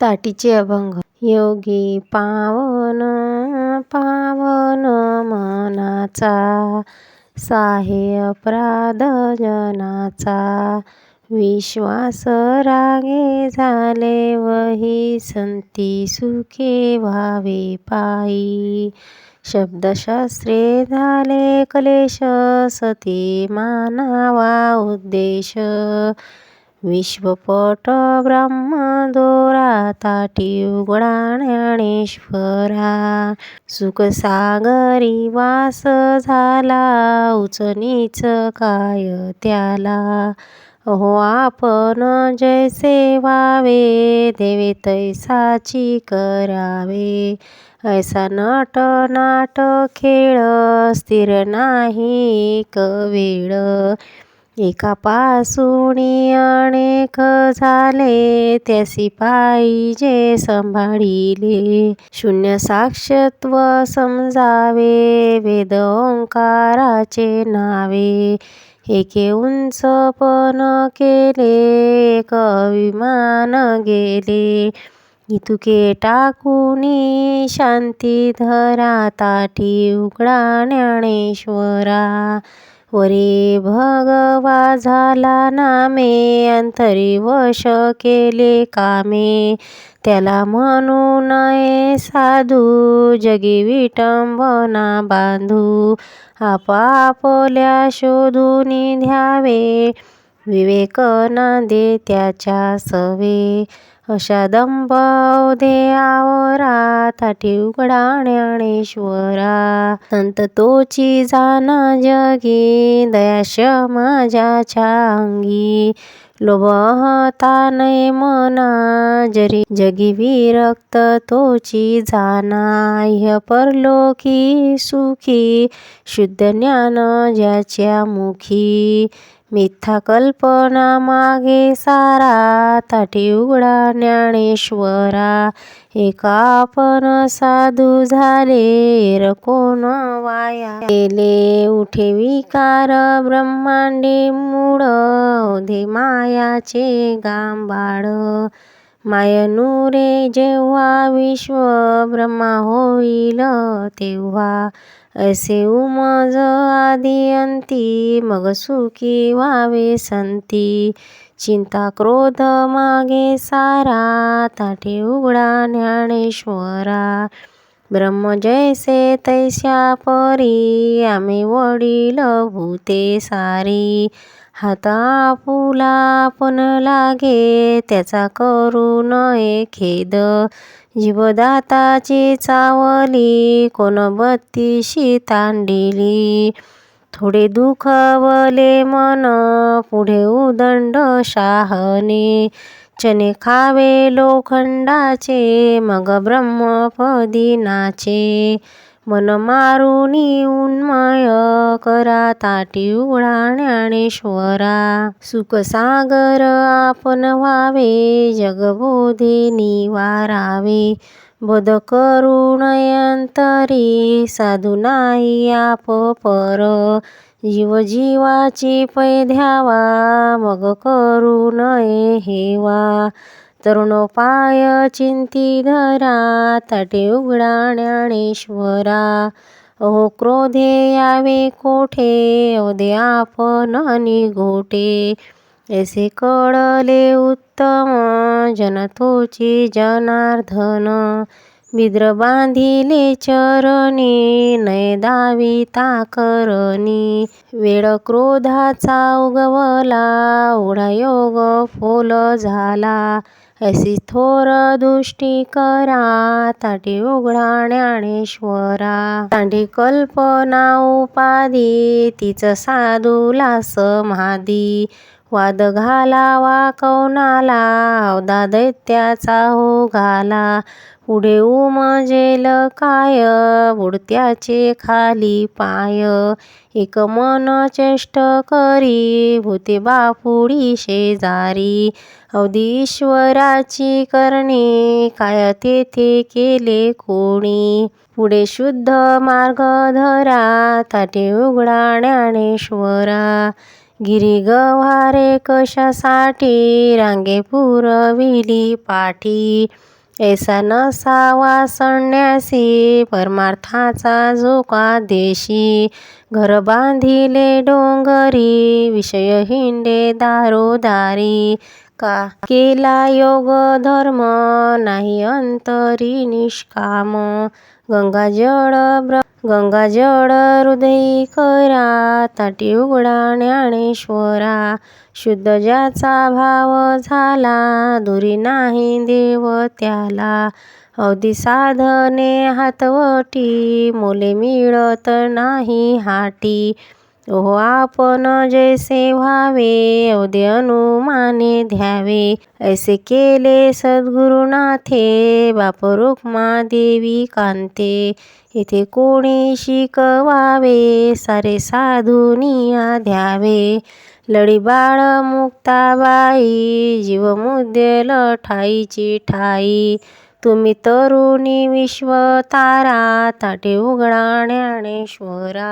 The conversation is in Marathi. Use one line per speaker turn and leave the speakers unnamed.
ताटीचे अभंग. योगी पावन पावन मनाचा साहे अपराध जनाचा विश्वास रागे झाले वही संती सुखे व्हावे पायी. शब्दशास्त्रे झाले कलेश सती मानावा उद्देश. विश्वपट ब्रह्मदोरा ताटी उघडा ज्ञानेश्वरा सुखसागरी वास झाला उचनीच काय त्याला? हो आपण जैसे व्हावे देवे तैसाची करावे. ऐसा नट नाट खेळ स्थिर नाही एक वेळ. एका पासुणी अनेक झाले त्यासी पाहिजे संभाळिले. शून्य साक्षत्व समजावे वेद ओंकाराचे नावे. एके उंच पण केले एक अभिमान गेले. इतुके टाकूनी शांती धरा ताटी उघडा ज्ञानेश्वरा. वरे भगवा झाला नामे अंतरी वश केले कामे. त्याला म्हणू नये साधू जगी विटंबना बांधू. आपापल्या शोधून ध्यावे विवेक ना दे त्याच्या सवे. अशा दंभ दे आवरा ताठी उघडा ज्ञानेश्वरा संत तोची जाना जगी दयाश माझ्याच्या अंगी लोभहता नये मना जरी जगी विरक्त तोची जाना. ह्य परलोकी सुखी शुद्ध ज्ञान ज्याच्या मुखी. मिथ्या कल्पना मागे सारा ताठी उघडा ज्ञानेश्वरा. एका आपण साधू झाले कोण वाया? गेले उठे विकार ब्रह्मांडे मूळ ओधे मायाचे गांबाड मायनुरे जेव्हा विश्व ब्रह्मा होईल तेव्हा असे उमज आदी अंती मग सुखी व्हावे संती. चिंता क्रोध मागे सारा ताठे उघडा ज्ञानेश्वरा. ब्रह्म जैसे तैस्या परी आम्ही वडील भूते सारी. हाता आपुला आपण लागे त्याचा करू नये खेद. जीवदाताची चावली कोण बत्तीशी तांडिली. थोडे दुखवले मन पुढे उदंड शाहने. चने खावे लोखंडाचे मग ब्रह्मपदी नाचे मन मारुनी उन्मय करा ताटी उघडा ज्ञानेश्वरा सुखसागर आपण व्हावे जगबोधे निवारावे. बोध करुणयंतरी साधू नाही आप पर. जीव जीवाची पै द्यावा मग करू नये हेवा. तरुणोपाय चिंती धरा ताटे उघडा ज्ञानेश्वरा. अहो क्रोधे यावे कोठे? ओदे आपण गोटे ऐसे कळले उत्तम जनतोची जनार्दन. बिद्र बांधिले चरणी नय ताकरणी वेळ क्रोधाचा उगवला उघडा योग फोल झाला. ऐसी थोर दृष्टी करा ताटी उघडा ज्ञानेश्वरा तांडी कल्पना उपाधी तीच साधूला समाधी वाद घालावा कौनाला? अवधा दैत्याचा हो घाला पुढे उमजेल काय? बुडत्याचे खाली पाय. एक मन चेष्ट करी भूते बापुडी शेजारी. अवधी ईश्वराची काय तेथे केले कोणी? पुढे शुद्ध मार्ग धरा ताटे उघडा ज्ञानेश्वरा. गिरी गव्हारे कशासाठी रांगे पुरविली पाठी? ऐसा नसावा संन्यासी परमार्थाचा झोका देशी. घर बांधिले डोंगरी विषय हिंडे दारोदारी का केला योग धर्म नाही अंतरी निष्काम. गंगाजळ ब्र गंगाजळ हृदयी करा ताटी उघडा ज्ञानेश्वरा शुद्ध ज्याचा भाव झाला दुरी नाही देव त्याला. अवधी साधने हातवटी मुले मिळत नाही हाटी. ओहो आपण जैसे व्हावे अवधे अनुमाने ध्यावे ऐसे केले सद्गुरुनाथे बाप रुक्मा देवी कांते. येथे कोणी शिकवावे सारे साधुनिया ध्यावे लढी बाळ मुक्ताबाई जीव मुद्देल ठाईची ठाई. तुम्ही तरुणी विश्व तारा ताटे उघडा ज्ञानेश्वरा